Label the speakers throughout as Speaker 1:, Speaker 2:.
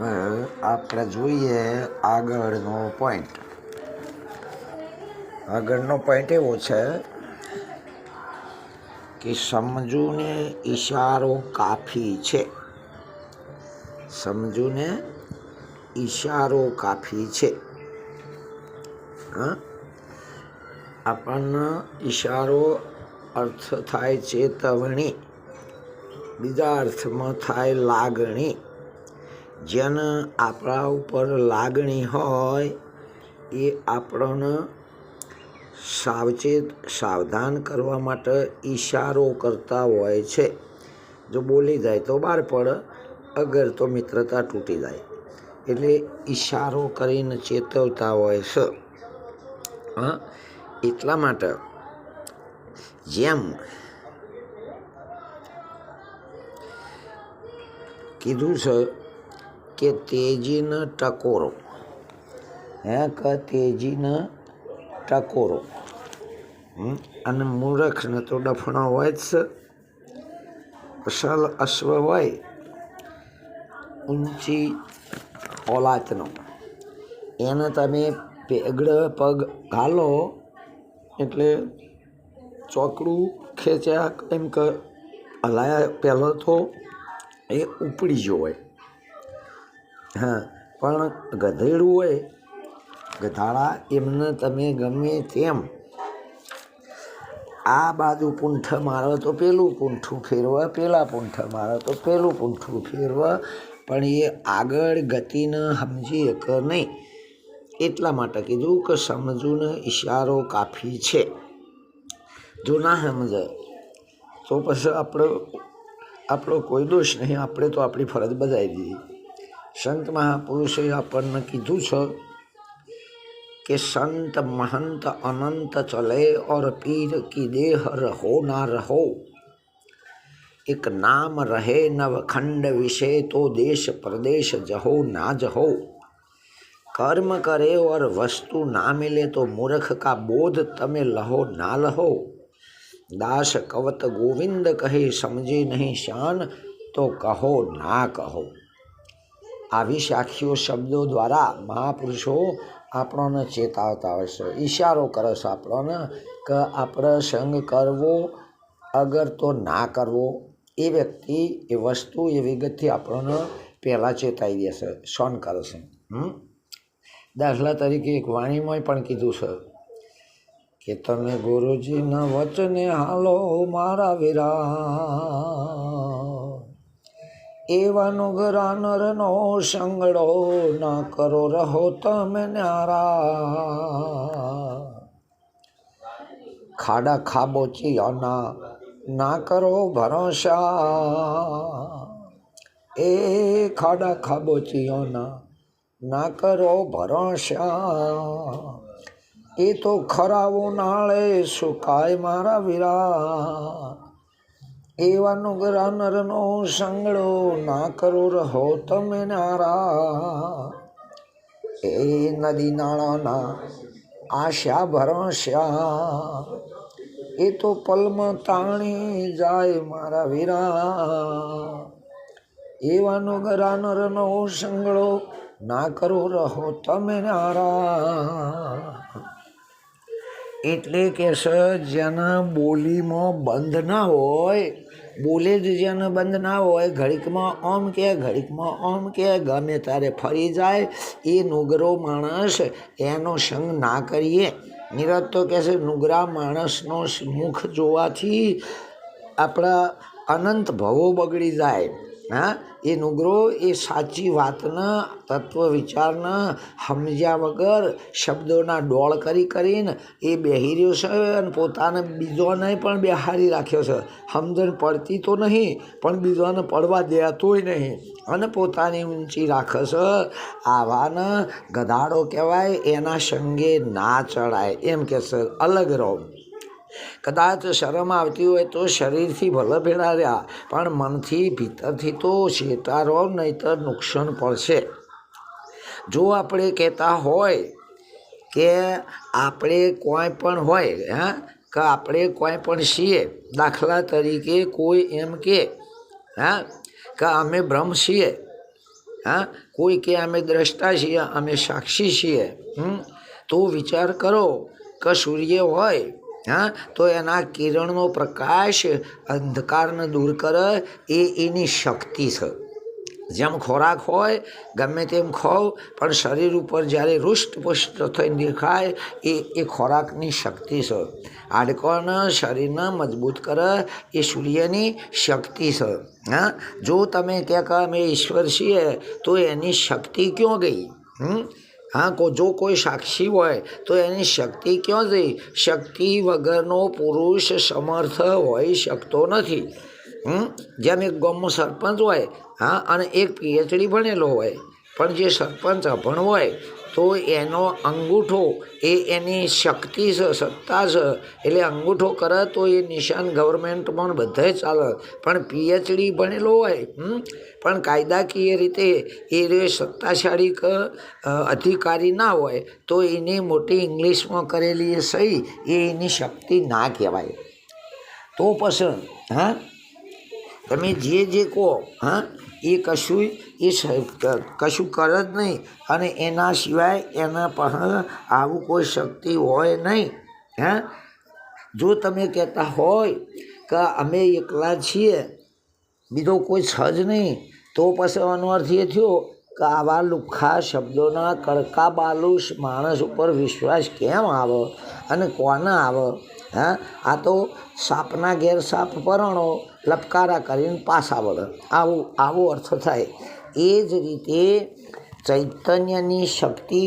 Speaker 1: હવે આપણે જોઈએ આગળનો પોઈન્ટ આગળનો પોઈન્ટ એવો છે કે સમજૂને ઈશારો કાફી છે. સમજૂને ઈશારો કાફી છે. આપણને ઈશારો અર્થ થાય ચેતવણી. બીજા અર્થમાં થાય લાગણી. જેને આપણા ઉપર લાગણી હોય, એ આપણને સાવચેત, સાવધાન કરવા માટે ઈશારો કરતા હોય છે. જો બોલી જાય તો બહાર પડે અગર તો મિત્રતા તૂટી જાય. એટલે ઈશારો કરીને ચેતવતા હોય છે. હા, એટલા માટે જેમ કીધું છે કે તેજીનો ટકોરો. હે, કે તેજીન ટકોરો? અને મૂરખને તો ડફણો હોય જ અસલ અશ્વ હોય. ઊંચી ઓલાતનો. એને તમે પેગડ પગ ઘાલો, એટલે ચોકડું ખેંચ્યા એમ કે હલાયા પહેલો તો એ ઉપડી જ હોય હા, પણ ગધેડું હોય, ગધાડા એમને તમે ગમે તેમ. આ બાજુ પૂંઠ મારો તો પેલું પૂંઠું ફેરવા, પેલા પૂંઠ મારો તો પેલું પૂંઠું ફેરવા, પણ એ આગળ ગતિને સમજી કે નહીં. એટલા માટે કીધું કે સમજૂને ઈશારો કાફી છે. જો ના સમજે તો પછી આપણો આપણો કોઈ દોષ નહીં. આપણે તો આપણી ફરજ બજાવી દીધી. સંત મહાપુરુષોએ આપણને કીધું છે કે સંત મહંત અનંત ચલે ઓર પીર કી દેહ રહો ના રહો. એક નામ રહે નવખંડ વિશે તો દેશ પ્રદેશ જહો ના જહો. કર્મ કરે ઓર વસ્તુ ના મિલે તો મૂર્ખ કા બોધ તમે લહો ના લહો. દાસ કવત ગોવિંદ કહે સમજે નહીં શાન તો કહો ના કહો. આવી સાખીઓ શબ્દો દ્વારા મહાપુરુષો આપણને ચેતાવતા હોય છે. ઈશારો કરે છે આપણને કે આપણે સંગ કરવો, અગર તો ના કરવો. એ વ્યક્તિ, એ વસ્તુ, એ વિગતથી આપણને પહેલાં ચેતાવી દેશે સોન કરે છે. દાખલા તરીકે એક વાણીમાં પણ કીધું છે કે તમે ગુરુજીના વચને હાલો મારા વિરા એવાનો ઘરાનરનો સંગડો ના કરો, રહો તમે ન્યારા. ખાડા ખાબોચિયાના ના કરો ભરોસા. એ ખાડા ખાબોચિયાના ના કરો ભરોસા. એ તો ખરાવો નાળે સુકાય મારા વિરા. એવાનો નરનો સંગળો ના કરો રહો તમે નારા. એ નદી નાળાના આશા ભરશ્યા એ તો પલ્મ તાણી જાય મારા વીરા. એવાનો ગરા નરનો સંગળો ના કરો રહો તમે નારા. એટલે કે છે જેના બોલીમાં બંધ ના હોય. બોલે જ જેને બંધ ના હોય, ઘડીકમાં ઓમ કે, ઘડીકમાં ઓમ કે, ગમે ત્યારે ફરી જાય, એ નુગરો માણસ એનો સંગ ના કરીએ. નિરત તો કહે છે, નુગરા માણસનો મુખ જોવાથી આપણા અનંત ભવો બગડી જાય. હા? એ નુગરો એ સાચી વાતના, તત્વ વિચારના સમજ્યા વગર શબ્દોના ડોળ કરી કરીને એ બેહી રહ્યો છે અને પોતાને બીજોને પણ બેહારી રાખ્યો છે. સમજણ પડતી તો નહીં, પણ બીજોને પડવા દેતોય નહીં. અને પોતાની ઊંચી રાખે છે. આવાને ગધાડો કહેવાય, એના સંગે ના ચડાય. એમ કે છે, અલગ રહો. કદાચ શરમ આવતી હોય તો શરીરથી ભલે રહ્યા પણ મનથી ભીતરથી તો શેતારો નહીતર નુકસાન પડશે. જો આપણે કહેતા હોય કે આપણે કોઈ પણ હોય, હા, કે આપણે કોઈ પણ છીએ, દાખલા તરીકે કોઈ એમ કે, હા, કે અમે બ્રહ્મ છીએ, હા, કોઈ કે અમે દ્રષ્ટા છીએ, અમે સાક્ષી છીએ તો વિચાર કરો કે સૂર્ય હોય હા? તો એના કિરણનો પ્રકાશ અંધકારને દૂર કરે, એ એની શક્તિ છે. જેમ ખોરાક હોય, ગમે તેમ ખાઓ પણ શરીર ઉપર જ્યારે રુષ્ટપુષ્ટ થઈને દેખાય, એ એ ખોરાકની શક્તિ છે. હાડકોને શરીરને મજબૂત કરે, એ સૂર્યની શક્તિ છે. હા? જો તમે ક્યાંક અમે ઈશ્વર છીએ, તો એની શક્તિ ક્યાં ગઈ? હમ? હા, કો જો કોઈ સાક્ષી હોય, તો એની શક્તિ ક્યાં જઈ? શક્તિ વગરનો પુરુષ સમર્થ હોઈ શકતો નથી. જેમ એક ગામમાં સરપંચ હોય, હા, અને એક પીએચડી ભણેલો હોય, પણ જે સરપંચ અભણ હોય તો એનો અંગૂઠો એ એની શક્તિ છે સત્તા છે એટલે અંગૂઠો કરે તો એ નિશાન ગવર્મેન્ટ પણ બધે ચાલે. પણ પીએચડી ભણેલો હોય પણ કાયદાકીય રીતે એ સત્તાશાળી અધિકારી ના હોય, તો એની મોટી ઇંગ્લિશમાં કરેલી એ સહી, એ એની શક્તિ ના કહેવાય. તો પછી, હા, તમે જે જે કહો, હા, એ કશું એ કશું કરે જ નહીં. અને એના સિવાય એના પાસે આવું કોઈ શક્તિ હોય નહીં. હા? જો તમે કહેતા હોય કે અમે એકલા છીએ, બીજો કોઈ સજ નહીં, તો પછી આનો અર્થ એ થયો કે આવા લુખ્ખા શબ્દોના કડકા બાલુશ માણસ ઉપર વિશ્વાસ કેમ આવે અને કોને આવે? હા? આ તો સાપના ઘેર સાપ પરણો લપકારા કરીને પાછા વળે. આવું, આવો અર્થ થાય. એ જ રીતે ચૈતન્યની શક્તિ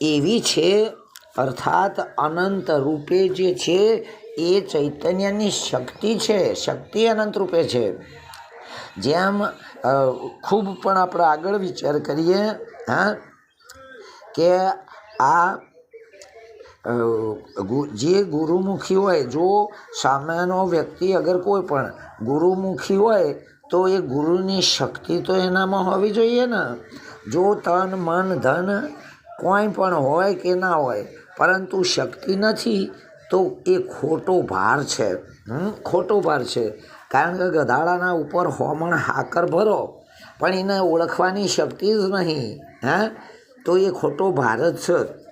Speaker 1: એવી છે, અર્થાત અનંત રૂપે જે છે, એ ચૈતન્યની શક્તિ છે. શક્તિ અનંત રૂપે છે. જેમ ખૂબ પણ આપણે આગળ વિચાર કરીએ, હા, કે આ જે ગુરુમુખી હોય, જો સામેનો વ્યક્તિ અગર કોઈ પણ ગુરુમુખી હોય તો એ ગુરુની શક્તિ તો એનામાં હોવી જોઈએ ને. જો તન, મન, ધન કોઈ પણ હોય કે ના હોય, પરંતુ શક્તિ નથી, તો એ ખોટો ભાર છે. ખોટો ભાર છે. કારણ કે ગધાડાના ઉપર હોમણ હાકર ભરો, પણ એને ઓળખવાની શક્તિ જ નહીં. હા? તો એ ખોટો ભાર જ છે.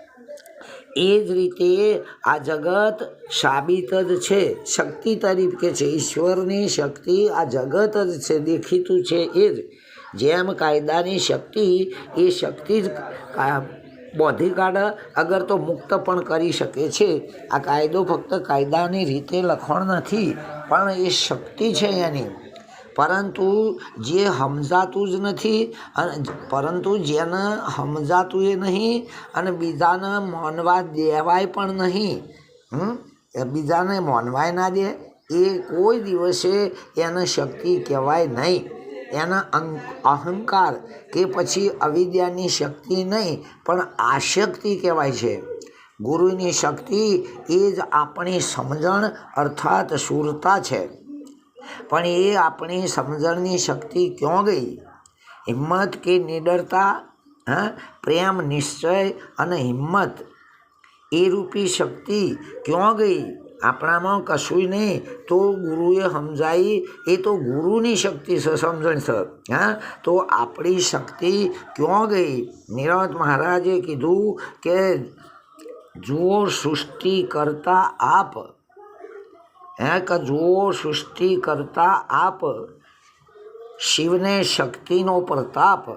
Speaker 1: એ જ રીતે આ જગત સાબિત જ છે. શક્તિ તરીકે છે. ઈશ્વરની શક્તિ આ જગત જ છે. દેખીતું છે એ જ. જેમ કાયદાની શક્તિ, એ શક્તિ જ બોધી કાઢ, અગર તો મુક્ત પણ કરી શકે છે. આ કાયદો ફક્ત કાયદાની રીતે લખણ નથી, પણ એ શક્તિ છે એની. પરંતુ જે સમજાતું જ નથી પરંતુ જેને સમજાતું એ નહીં અને બીજાને માનવા દેવાય પણ નહીં બીજાને માનવાય ના દે, એ કોઈ દિવસે એને શક્તિ કહેવાય નહીં. એના અહંકાર કે પછી અવિદ્યાની શક્તિ નહીં, પણ આશક્તિ કહેવાય છે. ગુરુની શક્તિ એ જ આપણી સમજણ અર્થાત સુરતા છે. પણ એ આપણી સમજણની શક્તિ ક્યાં ગઈ? હિંમત કે નિડરતા? હા? પ્રેમ, નિશ્ચય અને હિંમત. એ રૂપી શક્તિ ક્યાં ગઈ? આપણામાં કશું નહીં. તો ગુરુએ સમજાવી એ તો ગુરુની શક્તિ છે, સમજણ છે. હા? તો આપણી શક્તિ ક્યાં ગઈ? નિરવત મહારાજે કીધું કે, જુઓ સૃષ્ટિ કરતા આપ. હે કે જુઓ સૃષ્ટિ કરતા આપ, શિવને શક્તિનો પ્રતાપ.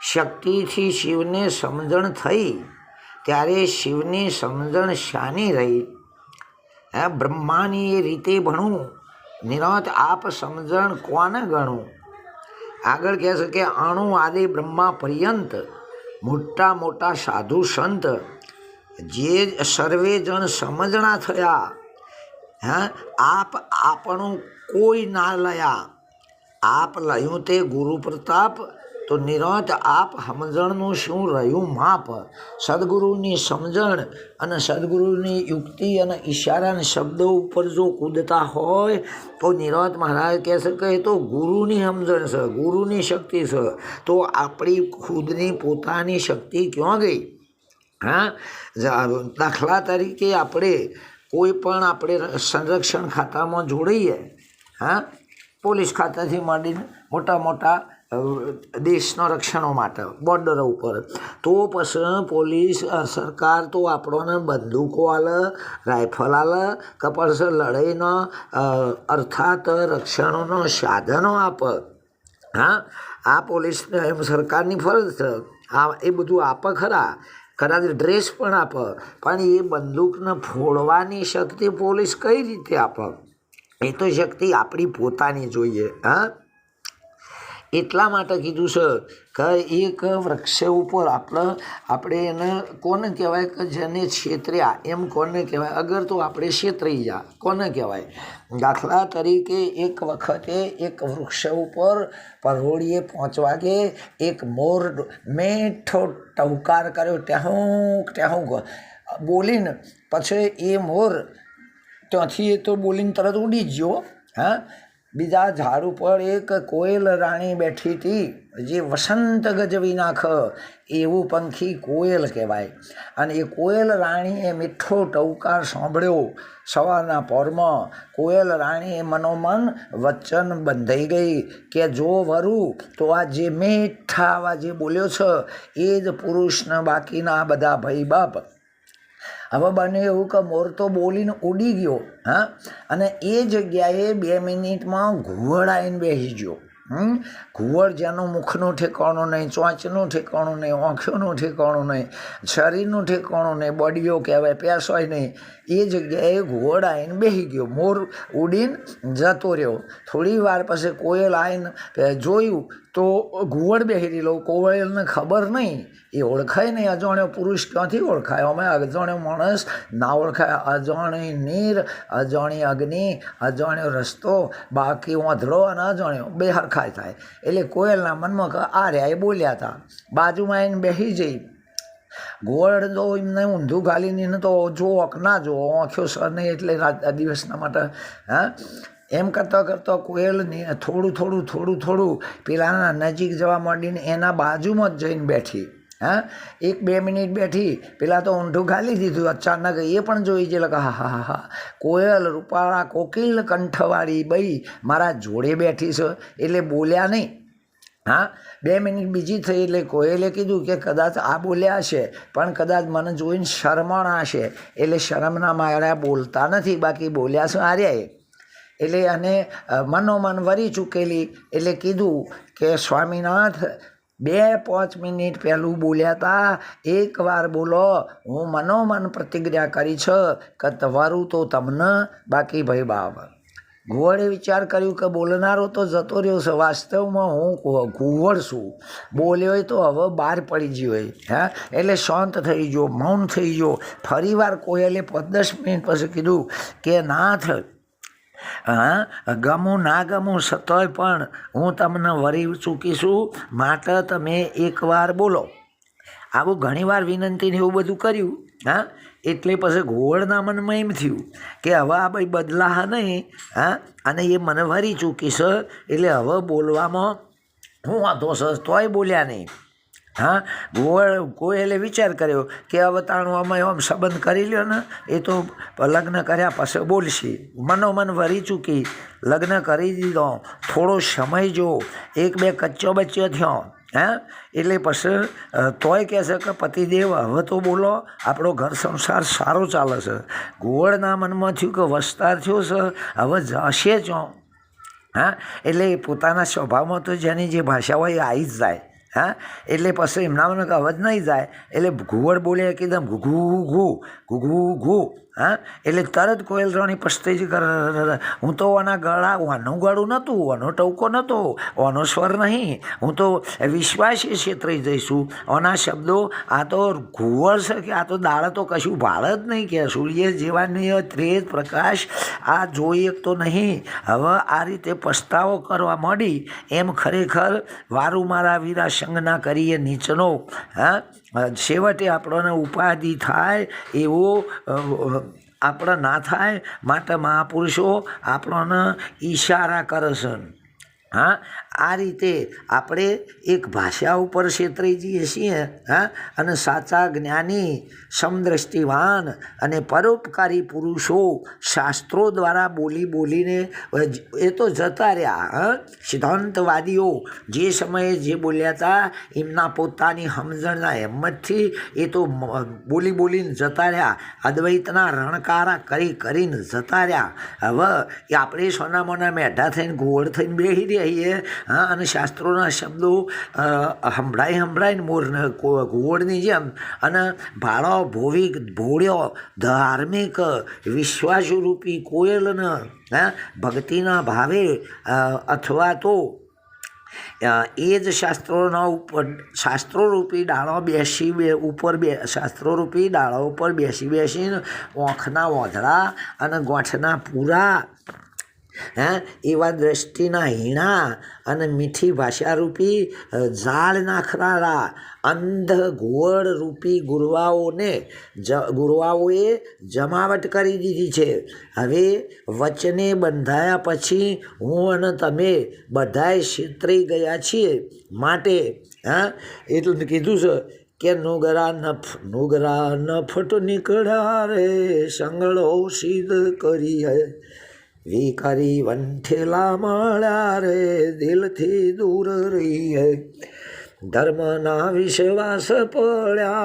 Speaker 1: શક્તિથી શિવને સમજણ થઈ, ત્યારે શિવની સમજણ શાની રહી. હે બ્રહ્માની એ રીતે ભણું, નિરંત આપ સમજણ કોને ગણું? આગળ કહે છે કે અણુ આદિ બ્રહ્મા પર્યંત, મોટા મોટા સાધુ સંત, જે સર્વે જણ સમજણા થયા. હા? આપ આપણું કોઈ ના લયા. આપ લયું તે ગુરુ પ્રતાપ, તો નિરંત આપ સમજણનું શું રહ્યું માપ? સદગુરુની સમજણ અને સદગુરુની યુક્તિ અને ઈશારાના શબ્દો ઉપર જો કૂદતા હોય, તો નિરંત મહારાજ કહે છે કે તો ગુરુની સમજણ છે, ગુરુની શક્તિ છે. તો આપણી ખુદની પોતાની શક્તિ ક્યાં ગઈ? હા? દાખલા તરીકે આપણે કોઈ પણ આપણે સંરક્ષણ ખાતામાં જોડાઈએ, હા, પોલીસ ખાતાથી માંડીને મોટા મોટા દેશના રક્ષણો માટે બોર્ડર ઉપર. તો પછી પોલીસ સરકાર તો આપણોને બંદૂકો આલે રાઇફલ આલે, કે પછી લડાઈનો અર્થાત રક્ષણોનો સાધનો આપે. હા, આ પોલીસને એમ સરકારની ફરજ છે. આ એ બધું આપે ખરા. કદાચ ડ્રેસ પણ આપે, પણ એ બંદૂકને ફોડવાની શક્તિ પોલીસ કઈ રીતે આપે? એ તો શક્તિ આપણી પોતાની જોઈએ, હા? એટલા માટે કીધું છે કે એક વૃક્ષ ઉપર આપણે આપણે એને કોને કહેવાય કે જેને છેતર્યા, એમ કોને કહેવાય? અગર તો આપણે છેતરી જા, કોને કહેવાય? દાખલા તરીકે એક વખતે એક વૃક્ષ ઉપર પરોળીએ પાંચ વાગે એક મોર મેઠો ટહુકાર કર્યો ત્યાં ત્યાં બોલીને પછી એ મોર ત્યાંથી એ તો બોલીને તરત ઉડી જ ગયો, હા? બીજા ઝાડ ઉપર એક કોયલ રાણી બેઠી હતી, જે વસંત ગજવી નાખ એવું પંખી કોયલ કહેવાય. અને એ કોયલ રાણીએ મીઠો ટવકાર સાંભળ્યો. સવારના પોરમાં કોયલ રાણીએ મનોમન વચન બંધાઈ ગઈ કે, જો વરું, તો આ જે મીઠા આવા જે બોલ્યો છે, એ જ પુરુષના બાકીના બધા ભાઈ બાપ હવે બને એવું કે મોર તો બોલીને ઉડી ગયો, હા? અને એ જગ્યાએ બે મિનિટમાં ઘુવડ આવીને બેસી ગયો ઘુવડ જેનું મુખનું ઠેકાણું નહીં, ચોંચનું ઠેકાણું નહીં, આંખોનું ઠેકાણું નહીં, શરીરનું ઠેકાણું નહીં, બોડીઓ કહેવાય પેસોય નહીં. એ જગ્યાએ ઘુવડ આવીને બેસી ગયો. મોર ઉડીને જતો રહ્યો. થોડી વાર પછી કોયલ આવીને જોયું તો ઘુવડ બેસી લો કોવળને ખબર નહીં. એ ઓળખાય નહીં અજાણ્યો પુરુષ ક્યાંથી ઓળખાય? અમે અજાણ્યો માણસ, ના ઓળખાય. અજાણી નીર અજાણી અગ્નિ અજાણ્યો રસ્તો, બાકી વાંધળો અને અજાણ્યો બે હરખાય થાય. એટલે કોયલના મનમાં આ રહ્યા એ બોલ્યા હતા. બાજુમાં એને બેસી જઈ. ગોળ તો એમને ઊંધું ગાલીને તો જો ના જો આંખ્યો સર નહીં એટલે દિવસના માટે, હા? એમ કરતાં કરતાં કોયલને થોડું થોડું થોડું થોડું પેલાના નજીક જવા માંડીને એના બાજુમાં જ જઈને બેઠી. હા? એક બે મિનિટ બેઠી, પેલા તો ઊંઠું ખાલી દીધું અચાનક. એ પણ જોઈ છે કે હા હા હા કોયલ, રૂપાળા, કોકિલ કંઠવાળી બઈ મારા જોડે બેઠી છે. એટલે બોલ્યા નહીં. હા? બે મિનિટ બીજી થઈ એટલે કોયલે કીધું કે કદાચ આ બોલ્યા હશે, પણ કદાચ મને જોઈને શરમણ હશે. એટલે શરમના માર્યા બોલતા નથી. બાકી બોલ્યા શું આર્યા એ એટલે અને મનોમન વરી ચૂકેલી એટલે કીધું કે, સ્વામીનાથ, બે પાંચ મિનિટ પહેલું બોલ્યા હતા એકવાર બોલો, હું મનોમન પ્રતિક્રિયા કરી છે કે તમારું તો તમને બાકી ભાઈ બાપ ઘુવડે વિચાર કર્યું કે બોલનારો તો જતો રહ્યો છે. વાસ્તવમાં હું ઘુવડ છું. બોલ્યો હોય તો હવે બહાર પડી ગયો હોય, હા? એટલે શાંત થઈ ગયો, મૌન થઈ ગયો. ફરીવાર કોયલે દસ મિનિટ પછી કીધું કે, નાથ હા? ગમું ના ગમું સતોય પણ હું તમને વરી ચૂકીશું. માટે તમે એકવાર બોલો. આવું ઘણીવાર વિનંતીને એવું બધું કર્યું, હા? એટલે પછી ઘોળના મનમાં એમ થયું કે હવે આ ભાઈ બદલા નહીં, હા? અને એ મને વરી ચૂકી છે એટલે હવે બોલવામાં હું વાંધો છે તોય બોલ્યા નહીં. હા? ગોળ કોયલે વિચાર કર્યો કે હવે તાણું આમ સંબંધ કરી લ્યો ને, એ તો લગ્ન કર્યા પછી બોલશી. મનોમન વરી ચૂકી. લગ્ન કરી દીધો. થોડો સમય જો. એક બે કચ્ચો બચ્યો થયો. હા? એટલે પછી તોય કહે છે કે પતિદેવ, હવે તો બોલો, આપણો ઘર સંસાર સારો ચાલે છે. ગોળના મનમાં થયું કે વસ્તાર થયો છે, હવે જશે ચો હા? એટલે પોતાના સ્વભાવમાં તો જેની જે ભાષા હોય એ આવી જ જાય. હા? એટલે પછી એમનામાં મને અવાજ નહીં જાય. એટલે ઘુવડ બોલે એકદમ ઘુ ઘુ ઘુ ઘુ ઘુ હા? એટલે તરત કોયલ રાણી પસ્તાઈ જ હું તો આના ગળા આનું ગળું નહોતું આનો ટવકો નહોતો આનો સ્વર નહીં. હું તો વિશ્વાસી ક્ષેત્રે જઈશું. આના શબ્દો, આ તો ઘુવડ છે કે આ તો દાળ તો કશું ભાળ જ નહીં કે સૂર્ય જેવાની ત્રેજ પ્રકાશ, આ જોઈએ તો નહીં. હવે આ રીતે પસ્તાવો કરવા માંડી, એમ ખરેખર વારું મારા વીરા સંગના કરીએ નીચનો, હા? છેવટે આપણને ઉપાધિ થાય એવો આપણે ના થાય. માટે મહાપુરુષો આપણને ઈશારા કરે છે. હા? આ રીતે આપણે એક ભાષા ઉપર છેતરાઈ જઈએ છીએ, હા? અને સાચા જ્ઞાની, સમદ્રષ્ટિવાન અને પરોપકારી પુરુષો શાસ્ત્રો દ્વારા બોલી બોલીને એ તો જતા રહ્યા, હા? સિદ્ધાંતવાદીઓ જે સમયે જે બોલ્યા હતા, એમના પોતાની સમજણના હિંમતથી એ તો બોલી બોલીને જતા રહ્યા, અદ્વૈતના રણકારા કરી કરીને જતા રહ્યા. હવે આપણે સોનામોના મેઢા થઈને ગોળ થઈને બેસી રહીએ હા, અને શાસ્ત્રોના શબ્દો સંભળાય સંભળાય મોરને ઘુવડની જેમ. અને ભાળો, ભોવિક, ભોળ્યો, ધાર્મિક, વિશ્વાસરૂપી, કોયલને, હા, ભક્તિના ભાવે અથવા તો એ જ શાસ્ત્રોના ઉપર, શાસ્ત્રોરૂપી ડાળો બેસી બે, ઉપર બે, શાસ્ત્રોરૂપી ડાળો ઉપર બેસી બેસીને ઓંખના ઓધડા અને ગોઠના પૂરા હે? એવા દ્રષ્ટિના હીણા અને મીઠી ભાષારૂપી ઝાડ નાખનારા, અંધ ઘુવડ રૂપી ગુરવાઓને જ, ગુરવાઓએ જમાવટ કરી દીધી છે. હવે વચને બંધાયા પછી હું અને તમે બધાએ છેતરી ગયા છીએ માટે, હા? એટલું કીધું છે કે નુગરા નફ, નુગરા નફટ નીકળ્યા રે, સંગળો સિદ્ધ કરી હે. વિકારી વંઠેલા મળ્યા રે દિલથી દૂર રહીએ. ધર્મના વિશ્વાસ પડ્યા.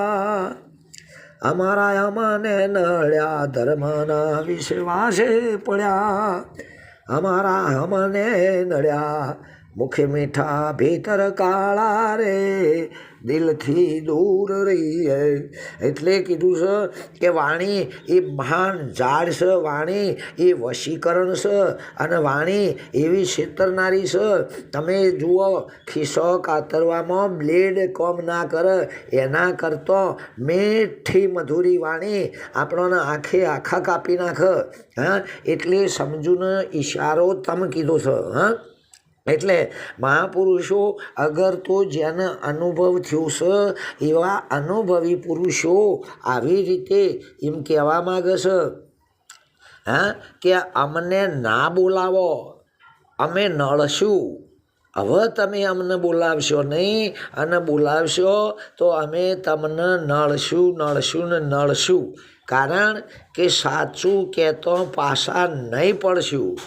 Speaker 1: અમારા અમાને નળ્યા ધર્મના વિશ્વાસે પડ્યા. અમારા અમને નળ્યા મુખે મીઠા ભીતર કાળા રે, દિલથી દૂર રહીએ. એટલે કીધું છે કે વાણી એ મહાન ઝાડ છે, વાણી એ વશીકરણ છે અને વાણી એવી છેતરનારી છે. તમે જુઓ, ખિસ્સો કાતરવામાં બ્લેડ કોમ ના કરે, એના કરતો મીઠી મધુરી વાણી આપણને આંખે આખા કાપી નાખ. હા? એટલે સમજુને ઈશારો તમ કીધો છે, હા? એટલે મહાપુરુષો, અગર તો જેને અનુભવ થયો છે એવા અનુભવી પુરુષો આવી રીતે એમ કહેવા માગે છે હા, કે અમને ના બોલાવો, અમે નળશું હવે તમે અમને બોલાવશો નહીં, અને બોલાવશો તો અમે તમને નળશું નળશું ને નળશું કારણ કે સાચું કહેતો પાછા નહીં પડશું.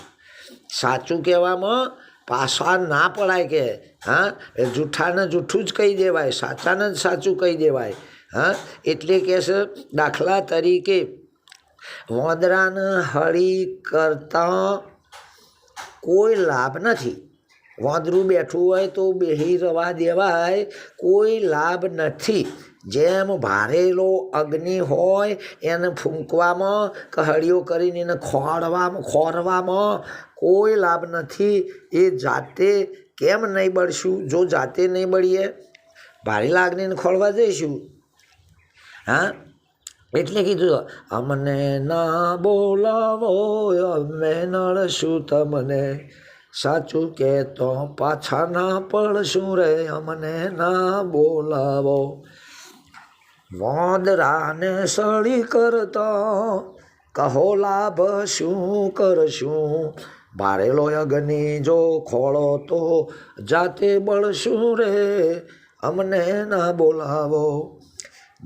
Speaker 1: સાચું કહેવામાં પાછા ના પડાય કે, હા? એ જૂઠાને જૂઠું જ કહી દેવાય, સાચાને જ સાચું કહી દેવાય, હા? એટલે કે છે, દાખલા તરીકે, વોદરાને હળી કરતા કોઈ લાભ નથી. વાંદરું બેઠું હોય તો બેહી રવા દેવાય, કોઈ લાભ નથી. જેમ ભારેલો અગ્નિ હોય, એને ફૂંકવામાં, કહળીઓ કરીને એને ખોળવામાં, ખોરવામાં કોઈ લાભ નથી. એ જાતે કેમ નહીં બળશું? જો જાતે નહીં બળીએ, ભારેલા અગ્નિને ખોળવા જઈશું. હા? એટલે કીધું, અમને ના બોલાવો, અમે નળશું તમને. સાચું કે તો પાછા ના પડશું રે, અમને ના બોલાવો. વાંદરાને સળી કરતો, કહો લાભ શું કરશું? ભારેલો અગ્નિ જો ખોળો તો જાતે બળશું રે? અમને ના બોલાવો.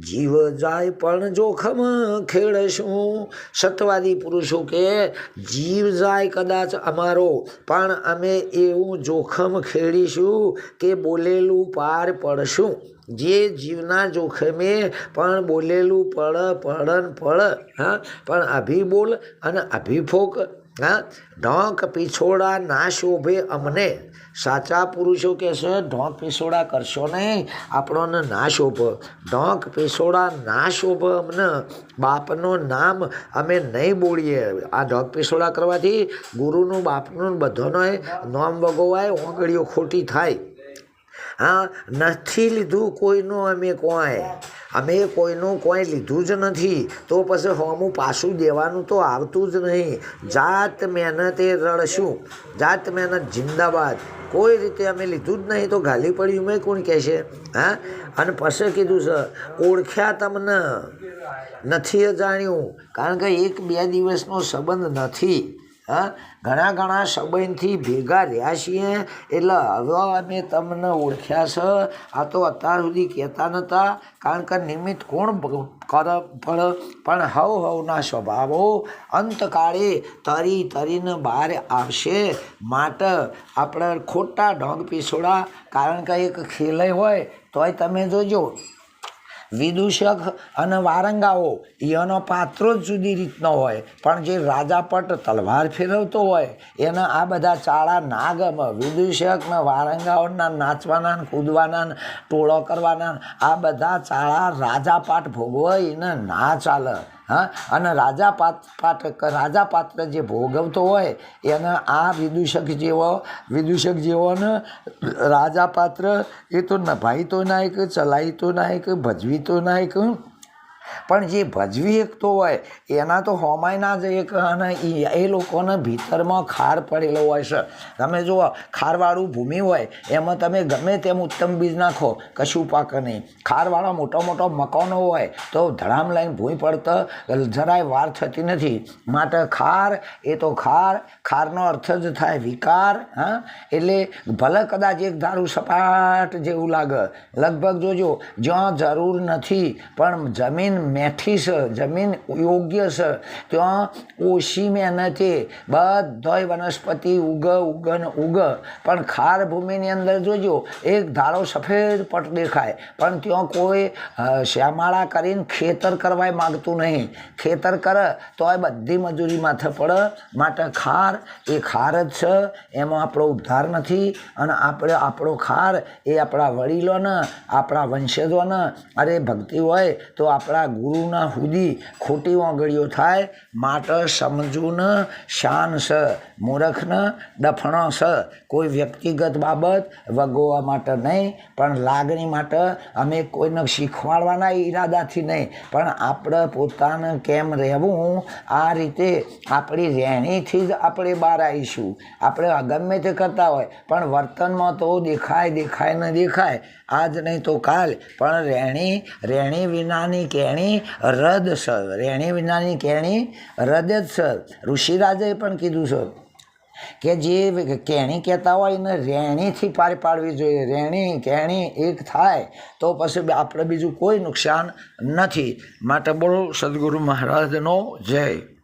Speaker 1: જીવ જાય પણ જોખમ ખેડશું. સત્વાદી પુરુષો કે, જીવ જાય કદાચ અમારો, પણ અમે એવું જોખમ ખેડીશું કે બોલેલું પાર પડશું. જે જીવના જોખમે પણ બોલેલું પડ પડન પડ હા, પણ અભિબોલ અને અભિફોક હા? ઢોંક, પીછોડા ના શોભે અમને. સાચા પુરુષો કહેશે ઢોંક, પીછોડા કરશો નહીં. આપણોને ના શોભ ઢોંક, પીછોડા ના શોભ અમને. બાપનું નામ અમે નહીં બોલીએ. આ ઢોંક, પીછોડા કરવાથી ગુરુનું, બાપનું બધાનો નામ વગોવાય, ઓગળીઓ ખોટી થાય. હા, નથી લીધું, કોઈનું અમે કોઈ. અમે કોઈનું કોઈ લીધું જ નથી. તો પછી હોમું પાછું દેવાનું તો આવતું જ નહીં. જાત મહેનતે રડશું. જાત મહેનત જિંદાબાદ. કોઈ રીતે અમે લીધું જ નહીં તો ગાલી પડ્યું મેં કોણ કહેશે? હા? અને પછી કીધું છે, ઓળખ્યા તમને. નથી જાણ્યું કારણ કે એક બે દિવસનો સંબંધ નથી. હા? ઘણા ઘણા સંબંધથી ભેગા રહ્યા છીએ. એટલે હવે અમે તમને ઓળખ્યા છે. આ તો અત્યાર સુધી કહેતા નહોતા કારણ કે નિમિત્ત કોણ કર પણ પણ હવ હવના સ્વભાવો અંતકાળે તરી તરીને બહાર આવશે. માટે આપણે ખોટા ઢોંગ પીસોડા, કારણ કે એક ખેલય હોય, તોય તમે જોજો. વિદૂષક અને વારંગાઓ એનો પાત્રો જ જુદી રીતનો હોય. પણ જે રાજાપટ તલવાર ફેરવતો હોય, એને આ બધા ચાળા ના ગમે વિદૂષક ને વારંગાઓના નાચવાના કૂદવાના ટોળો કરવાના આ બધા ચાળા રાજાપાટ ભોગવે એને ના ચાલે હા? અને રાજા પાઠક રાજા પાત્ર જે ભોગવતો હોય, એને આ વિદૂષક જેવો વિદૂષક જેવો ને રાજા પાત્ર એ તો નભાઈ તો નાયક ચલાઈ તો નાયક, ભજવી તો નાયક પણ જે ભજવી એકતો હોય, એના તો હોમાય ના જ એક અને એ લોકોને ભીતરમાં ખાર પડેલો હોય છે. તમે જુઓ, ખારવાળું ભૂમિ હોય, એમાં તમે ગમે તેમ ઉત્તમ બીજ નાખો, કશું પાક નહીં. ખારવાળા મોટા મોટા મકાનો હોય, તો ધડામ લઈને ભૂમિ પડતા, જરાય વાર થતી નથી. માટે ખાર, એ તો ખાર, ખારનો અર્થ જ થાય વિકાર, હા? એટલે ભલે કદાચ એક ધારું સપાટ જેવું લાગે. લગભગ જોજો, જ્યાં જરૂર નથી, પણ જમીન મેઠી છે જમીન યોગ્ય છે ત્યાં ઓછી મહેનતે બધોય વનસ્પતિ ઉગ ઉગ ને ઉગ. પણ ખાર ભૂમિની અંદર જોજો, એક ધારો સફેદ પટ દેખાય. પણ ત્યાં કોઈ શ્યામાળા કરીને ખેતર કરવાય માગતું નહીં. ખેતર કરે, તોય બધી મજૂરી માથે પડે. માટે ખાર, એ ખાર જ છે. એમાં આપણો ઉદ્ધાર નથી. અને આપણે, આપણો ખાર એ આપણા વડીલોને, આપણા વંશજોને. અરે ભક્તિ હોય તો આપણા ગુરુના સુધી ખોટી વાગડીઓ થાય માટે સમજવું ને શાન છે મૂર્ખને ડફણો છે કોઈ વ્યક્તિગત બાબત વગોવા માટે નહીં, પણ લાગણી માટે અમે કોઈને શીખવાડવાના ઈરાદાથી નહીં. પણ આપણે પોતાને કેમ રહેવું, આ રીતે આપણી રહેણીથી જ આપણે બહાર આવીશું. આપણે ગમે તે કરતા હોય, પણ વર્તનમાં તો દેખાય દેખાય ન દેખાય. આજ નહીં તો કાલ. પણ રહેણી રહેણી વિનાની કેણી, રદ સર. રહેણી વિનાની કેણી, રદ જ સર. ઋષિરાજે પણ કીધું છે કે જે કેણી કહેતા હોય એને રહેણીથી પાર પાડવી જોઈએ. રેણી, કેણી એક થાય તો પછી આપણે બીજું કોઈ નુકસાન નથી. માટે બોલો સદગુરુ મહારાજનો જય.